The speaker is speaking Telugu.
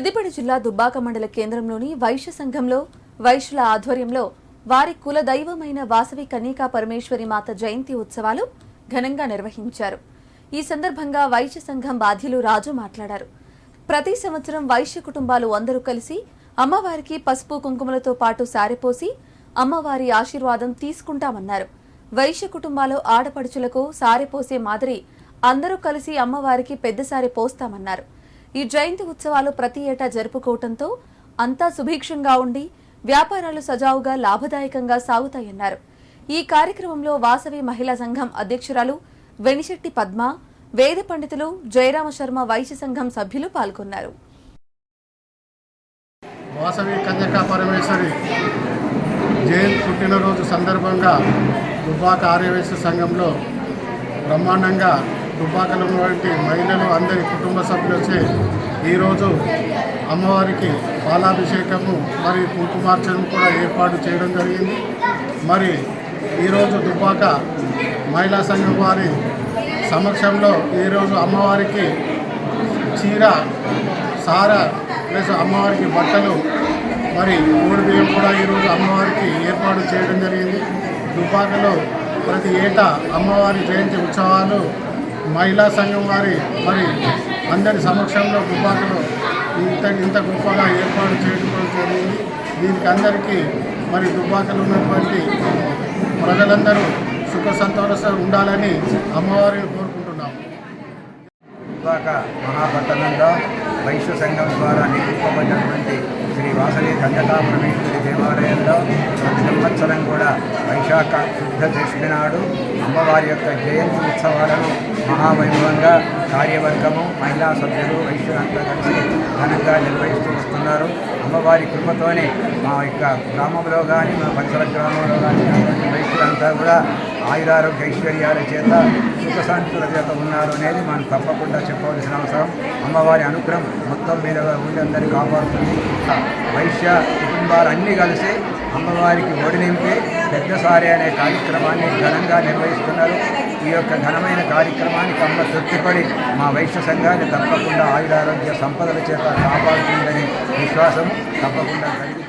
సిద్దిపేట జిల్లా దుబ్బాక మండల కేంద్రంలోని వైశ్య సంఘంలో వైశ్యుల ఆధ్వర్యంలో వారి కుల దైవమైన వాసవి కన్యకా పరమేశ్వరి మాత జయంతి ఉత్సవాలు ఘనంగా నిర్వహించారు. ఈ సందర్భంగా వైశ్య సంఘం బాధ్యులు రాజు మాట్లాడారు. ప్రతి సంవత్సరం వైశ్య కుటుంబాలు అందరూ కలిసి అమ్మవారికి పసుపు కుంకుమలతో పాటు సారెపోసి అమ్మవారి ఆశీర్వాదం తీసుకుంటామన్నారు. వైశ్య కుటుంబాలు ఆడపడుచులకు సారెపోసే మాదిరి అందరూ కలిసి అమ్మవారికి పెద్దసారి పోస్తామన్నారు. ఈ జయంతి ఉత్సవాలు ప్రతి ఏటా జరుపుకోవటంతో అంతా సుభిక్షంగా ఉండి వ్యాపారాలు సజావుగా లాభదాయకంగా సాగుతాయన్నారు. ఈ కార్యక్రమంలో వాసవి మహిళా సంఘం అధ్యక్షురాలు వెనిశెట్టి పద్మ వేద పండితులు జయరామ శర్మ వైశ్య సంఘం సభ్యులు పాల్గొన్నారు. వాసవి కన్యకా పరమేశ్వరి జయంతి పుట్టినరోజు సందర్భంగా దుబ్బాక ఆర్యవేశ సంఘంలో బ్రహ్మాండంగా దుబ్బాకలు ఉన్నటువంటి మహిళలు అందరి కుటుంబ సభ్యులచే ఈరోజు అమ్మవారికి పాలాభిషేకము మరియు కుంకుమార్చన కూడా ఏర్పాటు చేయడం జరిగింది. మరి ఈరోజు దుబ్బాక మహిళా సంఘం వారి సమక్షంలో ఈరోజు అమ్మవారికి చీర సార ప్లస్ అమ్మవారికి బట్టలు మరి మూడు బియ్యం కూడా ఈరోజు అమ్మవారికి ఏర్పాటు చేయడం జరిగింది. దుబ్బాకలో ప్రతి ఏటా అమ్మవారి జయంతి ఉత్సవాలు మహిళా సంఘం వారి మరి అందరి సమక్షంలో దుబ్బాకలో ఇంత ఇంత గొప్పగా ఏర్పాటు చేయడం జరిగింది. దీనికి అందరికీ మరి దుబ్బాకలు ఉన్నటువంటి ప్రజలందరూ సుఖ సంతోషంగా ఉండాలని అమ్మవారిని కోరుకుంటున్నాము. దుబ్బాక మహాపట్టణంలో వైశ్య సంఘం ద్వారా నిర్మింపబడినటువంటి శ్రీ వాసవి కన్యకాపరమేశ్వరి దేవాలయంలో వైశాఖ శుద్ధ దశమి నాడు అమ్మవారి యొక్క జయంతి ఉత్సవాలను మహావైభవంగా కార్యవర్గము మహిళా సభ్యులు వైశ్యులంతా కలిసి ఘనంగా నిర్వహిస్తూ వస్తున్నారు. అమ్మవారి కృపతోనే మా యొక్క గ్రామంలో కానీ మా పరిసర గ్రామంలో కానీ వైశ్యులంతా కూడా ఆయురారోగ్య ఐశ్వర్యాల చేత సుఖశాంతుల చేత ఉన్నారు అనేది మనం తప్పకుండా చెప్పవలసిన అవసరం. అమ్మవారి అనుగ్రహం మొత్తం మీద ఉండి అందరినీ కాపాడుతుంది. వైశ్య కుటుంబాలన్నీ కలిసి అమ్మవారికి ఒడి నింపి పెద్దసారి అనే కార్యక్రమాన్ని ఘనంగా నిర్వహిస్తున్నారు. ఈ యొక్క ఘనమైన కార్యక్రమానికి అమ్మ తృప్తిపడి మా వైశ్య సంఘాన్ని తప్పకుండా ఆయురారోగ్య సంపదల చేత కాపాడుతుందనే విశ్వాసం తప్పకుండా కలిగి